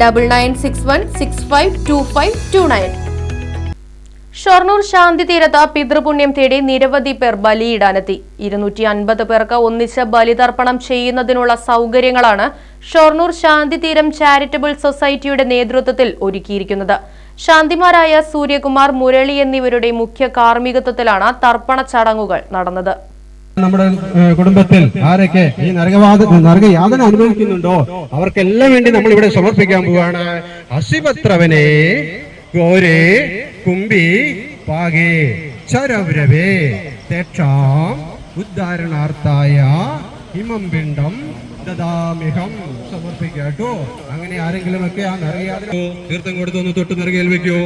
double nine six one six five two five two nine Shoranur ശാന്തി തീരത്ത് പിതൃപുണ്യം തേടി നിരവധി പേർ ബലിയിടാനെത്തി. ഇരുന്നൂറ്റി അൻപത് പേർക്ക് ഒന്നിച്ച് ബലിതർപ്പണം ചെയ്യുന്നതിനുള്ള സൗകര്യങ്ങളാണ് ഷൊർണൂർ ശാന്തി തീരം ചാരിറ്റബിൾ സൊസൈറ്റിയുടെ നേതൃത്വത്തിൽ ഒരുക്കിയിരിക്കുന്നത്. ശാന്തിമാരായ സൂര്യകുമാർ മുരളി എന്നിവരുടെ മുഖ്യ കാർമ്മികത്വത്തിലാണ് തർപ്പണ ചടങ്ങുകൾ നടന്നത്. നമ്മുടെ കുടുംബത്തിൽ ആരൊക്കെ ഈ നരകവാദ നരകയാതന അനുഭവിക്കുന്നുണ്ടോ? അവർക്കെല്ലാം വേണ്ടി നമ്മൾ ഇവിടെ സമർപ്പിക്കാൻ പോവാണ്. അസിപത്രവനെ ഗോരേ കുമ്പി പാകേ ചരവരവേ തേക്ഷാം ഉദ്ധാരണാർത്ഥായ ഹിമം പിണ്ഡം ദദാമിഹം സമർപ്പിക്കാട്ടോ. അങ്ങനെ ആരെങ്കിലും ഒക്കെ ആ നരകയാതന തീർത്ഥം കൊടുത്തൊന്ന് തൊട്ട് നിറകയിൽ വെക്കൂ.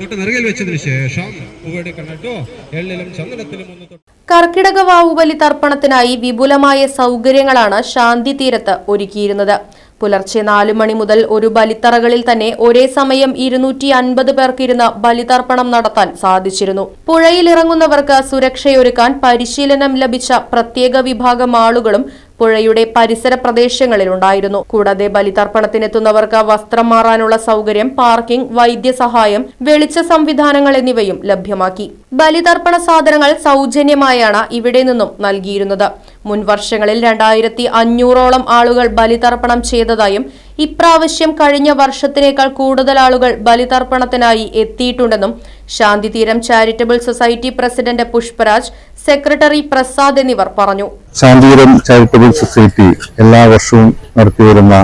തൊട്ട് നിറകയിൽ വെച്ചതിന് ശേഷം പൂവെടുക്കണം കേട്ടോ എള്ളിലും ചന്ദനത്തിലും ഒന്ന് തൊട്ട് കർക്കിടക വാവുബലി തർപ്പണത്തിനായി വിപുലമായ സൗകര്യങ്ങളാണ് ശാന്തി തീരത്ത് ഒരുക്കിയിരുന്നത്. പുലർച്ചെ നാലു മണി മുതൽ ഒരു ബലിത്തറകളിൽ തന്നെ ഒരേ സമയം ഇരുന്നൂറ്റി അൻപത് പേർക്കിരുന്ന് ബലിതർപ്പണം നടത്താൻ സാധിച്ചിരുന്നു. പുഴയിലിറങ്ങുന്നവർക്ക് സുരക്ഷയൊരുക്കാൻ പരിശീലനം ലഭിച്ച പ്രത്യേക വിഭാഗം ആളുകളും പുഴയുടെ പരിസര പ്രദേശങ്ങളിലുണ്ടായിരുന്നു. കൂടാതെ ബലിതർപ്പണത്തിനെത്തുന്നവർക്ക് വസ്ത്രം മാറാനുള്ള സൗകര്യം പാർക്കിംഗ് വൈദ്യസഹായം വെളിച്ച സംവിധാനങ്ങൾ എന്നിവയും ലഭ്യമാക്കി. ബലിതർപ്പണ സാധനങ്ങൾ സൗജന്യമായാണ് ഇവിടെ നിന്നും നൽകിയിരുന്നത്. മുൻ വർഷങ്ങളിൽ രണ്ടായിരത്തി അഞ്ഞൂറോളം ആളുകൾ ബലിതർപ്പണം ചെയ്തതായും ഇപ്രാവശ്യം കഴിഞ്ഞ വർഷത്തിനേക്കാൾ കൂടുതൽ ആളുകൾ ബലിതർപ്പണത്തിനായി എത്തിയിട്ടുണ്ടെന്നും Shanthitheeram charitable society president Pushparaj secretary Prasad എന്നിവർ പറഞ്ഞു. ശാന്തിതീരം ചാരിറ്റബിൾ സൊസൈറ്റി എല്ലാ വർഷവും നടത്തിവരുന്ന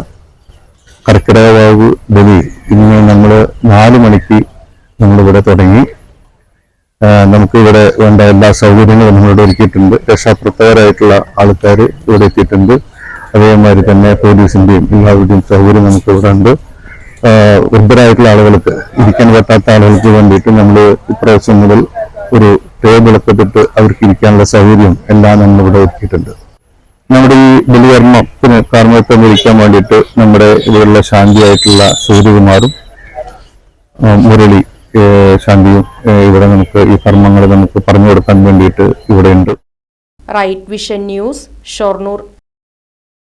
കർക്കിടക വാവ് ബലി ഇന്ന് നമ്മൾ നാല് മണിക്ക് നമ്മളിവിടെ തുടങ്ങി. നമുക്ക് ഇവിടെ വേണ്ട എല്ലാ സൗകര്യങ്ങളും നമ്മളിവിടെ ഒരുക്കിയിട്ടുണ്ട്. രക്ഷാപ്രവർത്തകരായിട്ടുള്ള ആൾക്കാർ ഇവിടെ എത്തിയിട്ടുണ്ട്. അതേമാതിരി തന്നെ പോലീസിന്റെയും എല്ലാവരുടെയും സൗകര്യം നമുക്ക് ഇവിടെ ഉണ്ട് വൃദ്ധരായിട്ടുള്ള ആളുകൾക്ക് ഇരിക്കാൻ പറ്റാത്ത ആളുകൾക്ക് വേണ്ടിയിട്ട് നമ്മൾ ഇപ്രാവശ്യം മുതൽ ഒരു ടേബിളൊക്കെ തൊട്ട് അവർക്ക് ഇരിക്കാനുള്ള സൗകര്യം എല്ലാം നമ്മളിവിടെ ഒരുക്കിയിട്ടുണ്ട്. നമ്മുടെ ഈ ബലികർമ്മത്തിന് കർമ്മത്വം വിളിക്കാൻ വേണ്ടിയിട്ട് നമ്മുടെ ഇവിടെയുള്ള ശാന്തിയായിട്ടുള്ള സൂര്യകുമാറും മുരളി ശാന്തിയും ഇവിടെ നമുക്ക് ഈ കർമ്മങ്ങൾ നമുക്ക് പറഞ്ഞു കൊടുക്കാൻ വേണ്ടിയിട്ട് ഇവിടെയുണ്ട്. Right vision news Shoranur.